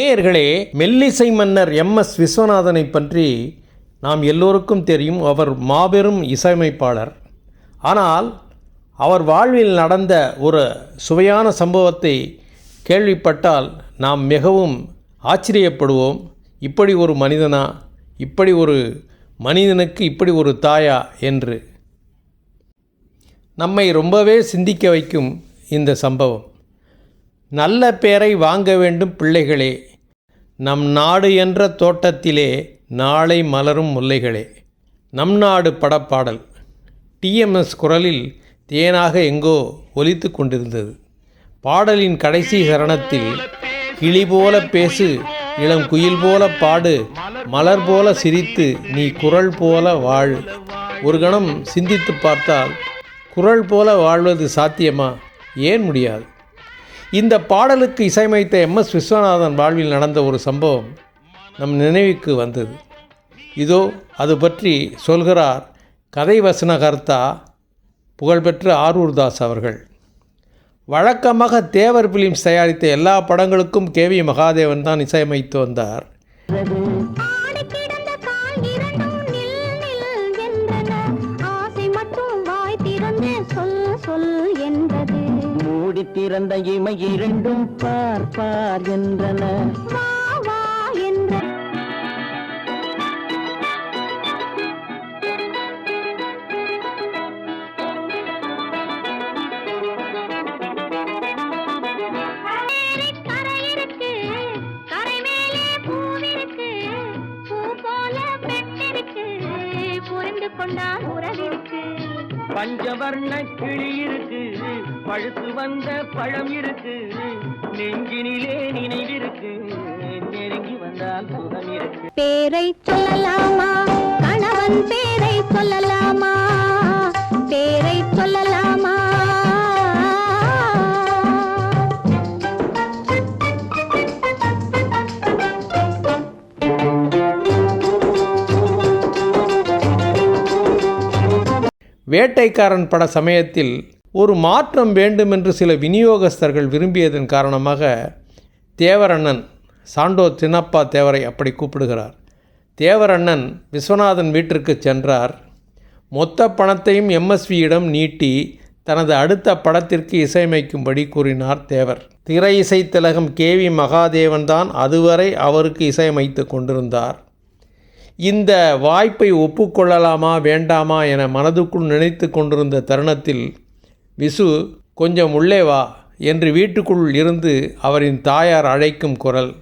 நேயர்களே மெல்லிசை மன்னர் எம். எஸ். விஸ்வநாதனை பற்றி நாம் எல்லோருக்கும் தெரியும். அவர் மாபெரும் இசையமைப்பாளர். ஆனால் அவர் வாழ்வில் நடந்த ஒரு சுவையான சம்பவத்தை கேள்விப்பட்டால் நாம் மிகவும் ஆச்சரியப்படுவோம். இப்படி ஒரு மனிதனா? இப்படி ஒரு மனிதனுக்கு இப்படி ஒரு தாயா? என்று. நம்மை ரொம்பவே சிந்திக்க வைக்கும் இந்த சம்பவம். நல்ல பேரை வாங்க வேண்டும் பிள்ளைகளே நம் நாடு என்ற தோட்டத்திலே நாளை மலரும் முல்லைகளே. நம் நாடு படப்பாடல். டிஎம்எஸ் குரலில் தேனாக எங்கோ ஒலித்து கொண்டிருந்தது. பாடலின் கடைசி சரணத்தில் கிளி போல பேசு இளம் குயில் போல பாடு மலர் போல சிரித்து நீ குரல் போல வாழ். ஒரு கணம் சிந்தித்து பார்த்தால் குரல் போல வாழ்வது சாத்தியமா? ஏன் முடியாது? இந்த பாடலுக்கு இசையமைத்த எம் எஸ் விஸ்வநாதன் வாழ்வில் நடந்த ஒரு சம்பவம் நம் நினைவுக்கு வந்தது. இதோ அது பற்றி சொல்கிறார் கதை வசனகர்த்தா புகழ்பெற்ற ஆரூர் தாஸ் அவர்கள். வழக்கமாக தேவர் பிலிம்ஸ் தயாரித்த எல்லா படங்களுக்கும் கே வி மகாதேவன் தான் இசையமைத்து வந்தார். மூடி திறந்த இமை இரண்டும் பார் பார் என்றன. வா வா என்ற கரை இருக்கு கரை மேலே பூவிருக்கு பூ போல பெற்றிருக்கு. புரிந்து கொண்டால் உறவிருக்கு பஞ்சவர்ண கிளி இருக்கு. பழுத்து வந்த பழம் இருக்கு. நெஞ்சினிலே நினைவிருக்கு. நெருங்கி வந்தால் சுகம் இருக்கு. பேரை சொல்லலாமா? கணவன் பேரை சொல்லலாமா? பேரை சொல்லலாமா? வேட்டைக்காரன் பட சமயத்தில் ஒரு மாற்றம் வேண்டுமென்று சில விநியோகஸ்தர்கள் விரும்பியதன் காரணமாக தேவரண்ணன் சாண்டோ சின்னப்பா தேவரை அப்படி கூப்பிடுகிறார். தேவரண்ணன் விஸ்வநாதன் வீட்டிற்கு சென்றார். மொத்த பணத்தையும் எம்எஸ்வியிடம் நீட்டி தனது அடுத்த படத்திற்கு இசையமைக்கும்படி கூறினார் தேவர். திரை இசைத்திலகம் கே வி மகாதேவன் தான் அதுவரை அவருக்கு இசையமைத்து கொண்டிருந்தார். இந்த வாய்ப்பை ஒப்புக்கொள்ளலாமா வேண்டாமா என மனதுக்குள் நினைத்து கொண்டிருந்த தருணத்தில் விசு கொஞ்சம் உள்ளே வா என்று வீட்டுக்குள் இருந்து அவரின் தாயார் அழைக்கும் குரல்.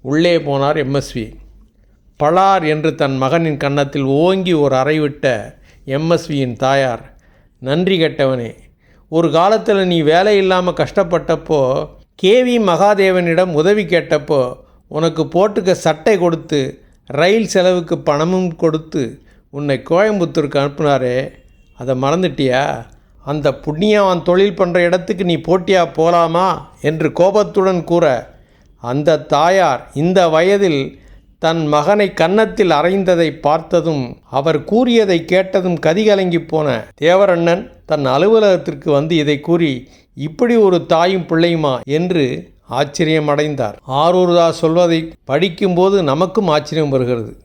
உள்ளே போனார் எம்எஸ்வி பளார் என்று தன் மகனின் கன்னத்தில் ஓங்கி ஒரு அறைவிட்ட எம்எஸ்வியின் தாயார் நன்றி கெட்டவனே ஒரு காலத்தில் நீ வேலை இல்லாமல் கஷ்டப்பட்டப்போ கேவி மகாதேவனிடம் உதவி கேட்டப்போ உனக்கு போட்டுக்க சட்டை கொடுத்து ரயில் செலவுக்கு பணமும் கொடுத்து உன்னை கோயம்புத்தூருக்கு அனுப்புனாரே அதை மறந்துட்டியா? அந்த புண்ணியவான் தொழில் பண்ணுற இடத்துக்கு நீ போட்டியா போலாமா? என்று கோபத்துடன் கூற அந்த தாயார் இந்த வயதில் தன் மகனை கன்னத்தில் அறைந்ததை பார்த்ததும் அவர் கூறியதை கேட்டதும் கதிகலங்கி போன தேவரண்ணன் தன் அலுவலகத்திற்கு வந்து இதை கூறி இப்படி ஒரு தாயும் பிள்ளையுமா? என்று ஆச்சரியமடைந்தார். ஆரூர்தாஸ் சொல்வதை படிக்கும்போது நமக்கும் ஆச்சரியம் வருகிறது.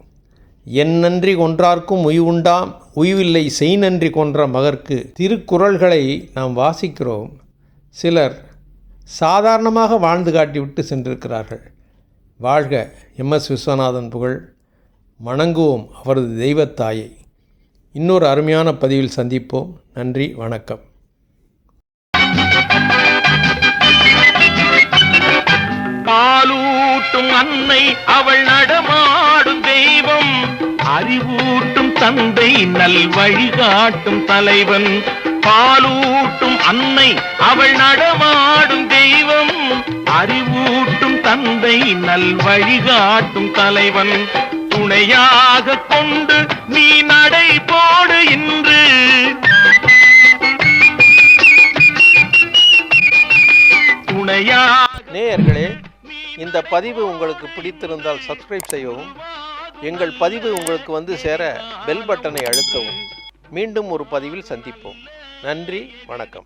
என் நன்றி கொன்றார்க்கும் உய்வுண்டாம் உய்வில்லை செய் நன்றி கொன்ற மகர்க்கு திருக்குறள்களை நாம் வாசிக்கிறோம். சிலர் சாதாரணமாக வாழ்ந்து காட்டிவிட்டு சென்றிருக்கிறார்கள். வாழ்க எம். எஸ். விஸ்வநாதன் புகழ். வணங்குவோம் அவரது தெய்வத்தாயை இன்னொரு அருமையான பதிவில் சந்திப்போம். நன்றி வணக்கம். பாலூட்டும் அன்னை அவள் நடமாடும் தெய்வம். அறிவூட்டும் தந்தை நல் வழிகாட்டும் தலைவன். பாலூட்டும் அன்னை அவள் நடமாடும் தெய்வம். அறிவூட்டும் தந்தை நல் வழிகாட்டும் தலைவன். துணையாக கொண்டு நீ நடை போடு இன்று. துணையாக நேயர்களே இந்த பதிவு உங்களுக்கு பிடித்திருந்தால் சப்ஸ்கிரைப் செய்யவும் எங்கள் பதிவு உங்களுக்கு வந்து சேர பெல் பட்டனை அழுத்தவும். மீண்டும் ஒரு பதிவில் சந்திப்போம். நன்றி வணக்கம்.